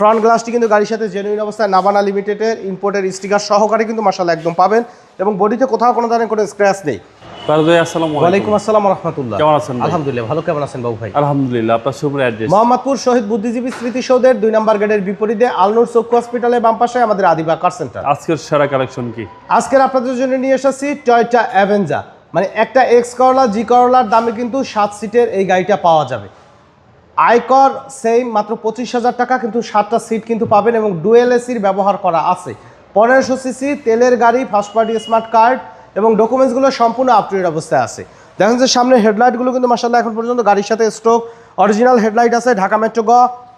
Front গ্লাসটি কিন্তু গাড়ির সাথে জেনুইন অবস্থায় নাবানা লিমিটেডের ইম্পোর্টের স্টিকার সহকারে কিন্তু মাসাল একদম পাবেন এবং বডিতে কোথাও কোনো ধরনের কোনো স্ক্র্যাচ নেই। ফারুক ভাই আসসালামু ওয়ালাইকুম আসসালাম রহমতুল্লাহ কেমন আছেন আলহামদুলিল্লাহ ভালো। কেমন আছেন বাবু ভাই? আলহামদুলিল্লাহ আপনার শুভ অ্যাড্রেস মোহাম্মদপুর শহীদ বুদ্ধিজীবী দুই নম্বর গেটের বিপরীতে আলনুর চক্ষু হসপিটালের বাম পাশে আমাদের আদিবা কার সেন্টার আজকের সেরা কালেকশন কি? আজকের আপনাদের জন্য নিয়ে এসেছি টয়টা অ্যাভেঞ্জা মানে একটা এক্স করলা জি করলার দামে কিন্তু সাত সিটের এই গাড়িটা পাওয়া যাবে। আয়কর সেম মাত্র পঁচিশ হাজার টাকা, কিন্তু সাতটা সিট কিন্তু পাবেন এবং ডুয়েল এসির ব্যবহার করা আছে। পনেরোশো সিসি তেলের গাড়ি ফার্স্ট পার্টি স্মার্ট কার্ড এবং ডকুমেন্টসগুলো সম্পূর্ণ আপটুডেট অবস্থায় আছে। দেখেন যে সামনে হেডলাইটগুলো কিন্তু মাসাল্লাহ এখন পর্যন্ত গাড়ির সাথে স্ট্রোক অরিজিনাল হেডলাইট আছে, ঢাকা মেট্রো গ,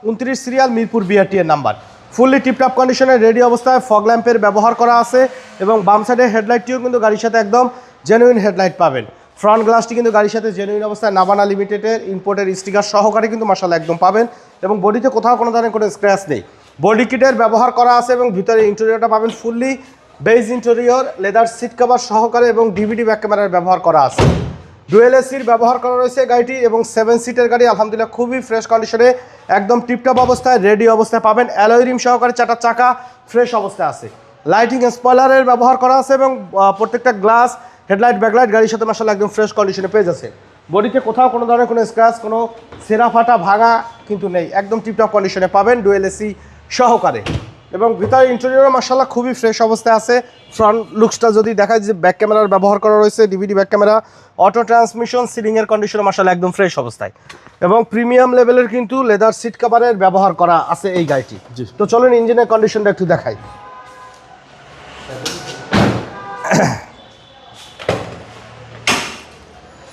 উনত্রিশ সিরিয়াল মিরপুর বিআরটি এর নাম্বার ফুললি টিপটপ কন্ডিশনে রেডি অবস্থায় ফগ ল্যাম্পের ব্যবহার করা আছে এবং বাম সাইডের হেডলাইটটিও কিন্তু গাড়ির সাথে একদম জেনুইন হেডলাইট পাবেন। ফ্রন্ট গ্লাসটি কিন্তু গাড়ির সাথে জেনুইন অবস্থায় নাবানা লিমিটেডের ইম্পোর্টের স্টিকার সহকারে কিন্তু মাসাল একদম পাবেন এবং বডিতে কোথাও কোনো ধরনের কোনো স্ক্র্যাচ নেই। বডি কিটের ব্যবহার করা আছে এবং ভিতরে ইন্টেরিয়রটা পাবেন fully beige interior leather seat cover সহকারে এবং ডিভিডি ব্যাক ক্যামেরার ব্যবহার করা আছে। ডুয়েল এসির ব্যবহার করা রয়েছে গাড়িটি এবং সেভেন সিটের গাড়ি আলহামদুলিল্লাহ খুবই ফ্রেশ কন্ডিশনে একদম টিপটপ অবস্থায় রেডি অবস্থায় পাবেন। অ্যালয় রিম সহকারে চারটা চাকা ফ্রেশ অবস্থায় আছে। লাইটিং স্পয়লারের ব্যবহার করা আছে এবং প্রত্যেকটা গ্লাস হেডলাইট ব্যাকলাইট গাড়ির সাথে মাসাল একদম ফ্রেশ কন্ডিশনে পেয়ে যাচ্ছে। বডিতে কোথাও কোনো ধরনের কোনো স্ক্র্যাচ কোনো সেরা ফাটা ভাঙা কিন্তু নেই। একদম টিপটপ কন্ডিশনে পাবেন ডুয়েল এসি সহকারে। এবং ভিতরে ইন্টেরিয়রও মাসাল্লাহ খুবই ফ্রেশ অবস্থায় আছে। ফ্রন্ট লুকসটা যদি দেখায় যে ব্যাক ক্যামেরার ব্যবহার করা রয়েছে DVD back camera auto transmission সিলিংয়ের কন্ডিশন মাসাল্লাহ একদম ফ্রেশ অবস্থায়। এবং প্রিমিয়াম লেভেলের কিন্তু লেদার সিট কাভারের ব্যবহার করা আছে এই গাড়িটি। জি। তো চলুন ইঞ্জিনের কন্ডিশনটা একটু দেখাই।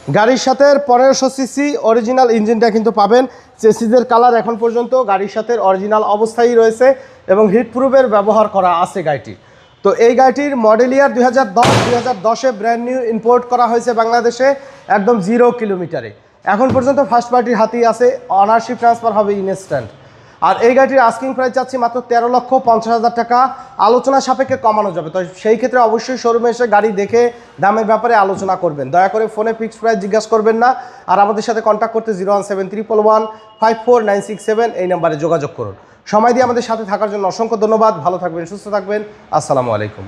গাড়ির সাথে পনেরোশো সিসি অরিজিনাল ইঞ্জিনটা কিন্তু পাবেন। চেসিজের কালার এখন পর্যন্ত গাড়ির সাথে অরিজিনাল অবস্থায় রয়েছে এবং হিট প্রুফের ব্যবহার করা আছে গাড়িটি। তো এই গাড়িটির মডেল ইয়ার দুই হাজার দশ, দুই হাজার দশে ব্র্যান্ড নিউ ইম্পোর্ট করা হয়েছে বাংলাদেশে একদম জিরো কিলোমিটারে এখন পর্যন্ত ফার্স্ট পার্টির হাতেই আছে অনারশিপ ট্রান্সফার হবে ইনস্ট্যান্ট আর এই গাড়িটির আস্কিং প্রাইস চাচ্ছি মাত্র তেরো লক্ষ পঞ্চাশ হাজার টাকা। আলোচনা সাপেক্ষে কমানো যাবে। তো সেই ক্ষেত্রে অবশ্যই শোরুমে এসে গাড়ি দেখে দামের ব্যাপারে আলোচনা করবেন। দয়া করে ফোনে ফিক্সড প্রাইস জিজ্ঞাসা করবেন না। আর আমাদের সাথে কন্ট্যাক্ট করতে zero one seven triple one five four nine six seven এই নাম্বারে যোগাযোগ করুন। সময় দিয়ে আমাদের সাথে থাকার জন্য অসংখ্য ধন্যবাদ। ভালো থাকবেন, সুস্থ থাকবেন। আসসালামু আলাইকুম।